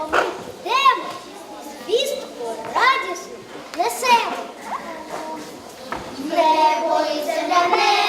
а ми йдемо, несемо. Небо і земля не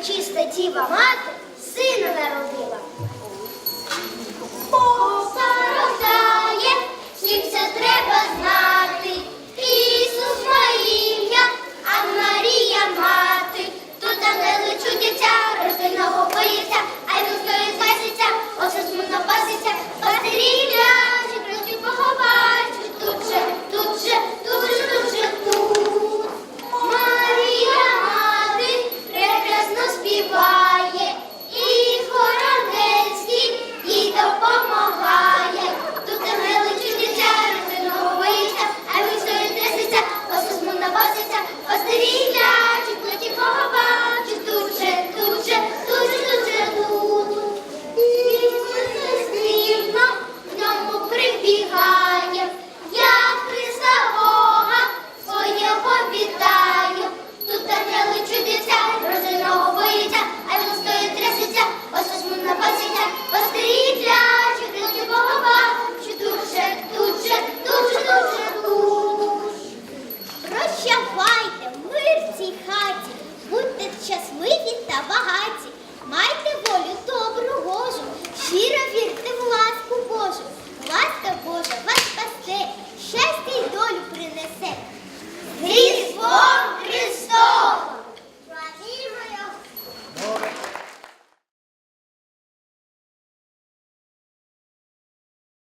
пречиста дива мати